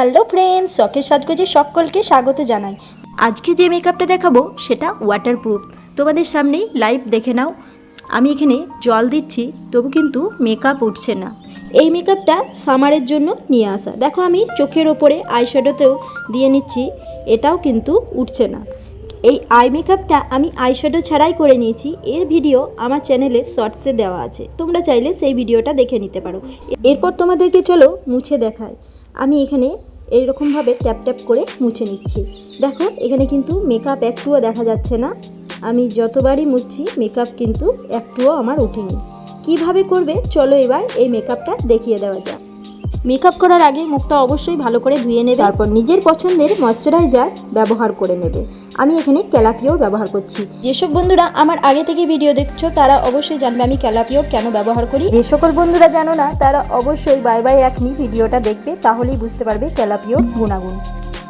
Hello friends, শখের সাজগোজে সকলকে স্বাগত জানাই। আজকে যে মেকআপটা দেখাবো, সেটা ওয়াটারপ্রুফ তোমাদের সামনেই লাইভ দেখে নাও। আমি এখানে জল দিচ্ছি, তবু কিন্তু মেকআপ উঠছে না। এই মেকআপটা সামারের জন্য নিয়ে আসা। দেখো আমি চোখের ওপরে আইশ্যাডোতেও দিয়ে নিচ্ছি, এটাও কিন্তু উঠছে না। এই আই মেকআপটা আমি আইশ্যাডো ছাড়াই করে নিয়েছি। এর ভিডিও আমার চ্যানেলে শর্টসে দেওয়া আছে। তোমরা চাইলে সেই ভিডিওটা দেখে নিতে পারো। এরপর তোমাদেরকে চলো মুছে দেখায় আমি এখানে এইরকমভাবে ট্যাপ ট্যাপ করে মুছে নিচ্ছি। দেখো, এখানে কিন্তু মেকআপ একটুও দেখা যাচ্ছে না। আমি যতবারই মুছছি মেকআপ কিন্তু একটুও আমার উঠেনি কীভাবে করবে? চলো এবার এই মেকআপটা দেখিয়ে দেওয়া যাক। মেকআপ করার আগে মুখটা অবশ্যই ভালো করে ধুয়ে নেবে। তারপর নিজের পছন্দের ময়শ্চারাইজার ব্যবহার করে নেবে। আমি এখানে ক্যালাপিওর ব্যবহার করছি। যেসব বন্ধুরা আমার আগে থেকে ভিডিও দেখছ, তারা অবশ্যই জানবে আমি ক্যালাপিওর কেন ব্যবহার করি। যে সকল বন্ধুরা জানো না, তারা অবশ্যই বাই বাই একনি ভিডিওটা দেখবে, তাহলেই বুঝতে পারবে ক্যালাপিওর গুণাগুণ।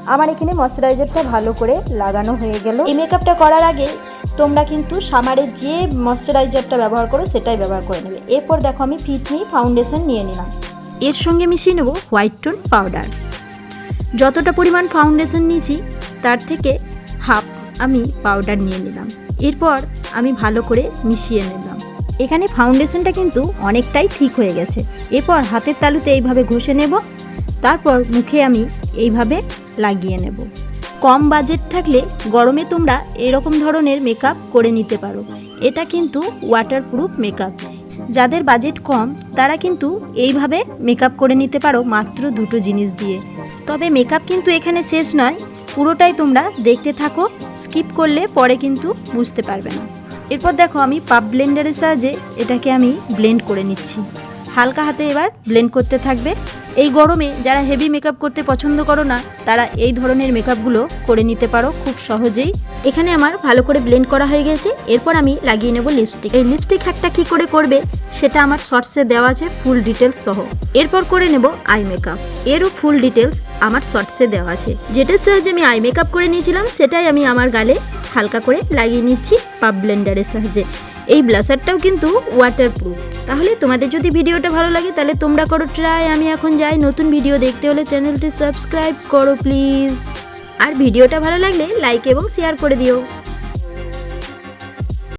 আমার এখানে ময়শ্চারাইজারটা ভালো করে লাগানো হয়ে গেল। এই মেকআপটা করার আগে তোমরা কিন্তু সামারের যে ময়শ্চারাইজারটা ব্যবহার করো, সেটাই ব্যবহার করে নেবে। এরপর দেখো আমি ফিটনি ফাউন্ডেশন নিয়ে নিলাম। এর সঙ্গে মিশিয়ে নেব হোয়াইট টোন পাউডার। যতটা পরিমাণ ফাউন্ডেশন নিয়েছি, তার থেকে হাফ আমি পাউডার নিয়ে নিলাম। এরপর আমি ভালো করে মিশিয়ে নিলাম। এখানে ফাউন্ডেশনটা কিন্তু অনেকটাই ঠিক হয়ে গেছে। এরপর হাতের তালুতে এইভাবে ঘষে নেব। তারপর মুখে আমি এইভাবে লাগিয়ে নেব। কম বাজেট থাকলে গরমে তোমরা এরকম ধরনের মেকআপ করে নিতে পারো। এটা কিন্তু ওয়াটারপ্রুফ মেকআপ। যাদের বাজেট কম, তারা কিন্তু এইভাবে মেকআপ করে নিতে পারো মাত্র দুটো জিনিস দিয়ে। তবে মেকআপ কিন্তু এখানে শেষ নয়, পুরোটাই তোমরা দেখতে থাকো স্কিপ করলে পরে কিন্তু বুঝতে পারবে না। এরপর দেখো আমি পাপ ব্লেন্ডারের সাহায্যে এটাকে আমি ব্লেন্ড করে নিচ্ছি। হালকা হাতে এবার ব্লেন্ড করতে থাকবে। এই গরমে যারা হেভি মেকআপ করতে পছন্দ করো না, তারা এই ধরনের মেকআপগুলো করে নিতে পারো খুব সহজেই। এখানে আমার ভালো করে ব্লেন্ড করা হয়ে গেছে, এরপর আমি লাগিয়ে নেব লিপস্টিক এই লিপস্টিক হ্যাকটা কী করে করবে, সেটা আমার শর্টসে দেওয়া আছে ফুল ডিটেলস সহ। এরপর করে নেব আই মেকআপ এরও ফুল ডিটেলস আমার শর্টসে দেওয়া আছে। যেটার সাহায্যে আমি আই মেকআপ করে নিয়েছিলাম, সেটাই আমি আমার গালে হালকা করে লাগিয়ে নিচ্ছি পাব ব্লেন্ডারের সাহায্যে। এই ব্লাসারটাও কিন্তু ওয়াটারপ্রুফ তাহলে তোমাদের যদি ভিডিওটা ভালো লাগে, তাহলে তোমরা করো ট্রাই আমি এখন যাই। নতুন ভিডিও দেখতে হলে চ্যানেলটি সাবস্ক্রাইব করো প্লিজ আর ভিডিওটা ভালো লাগলে লাইক এবং শেয়ার করে দিও।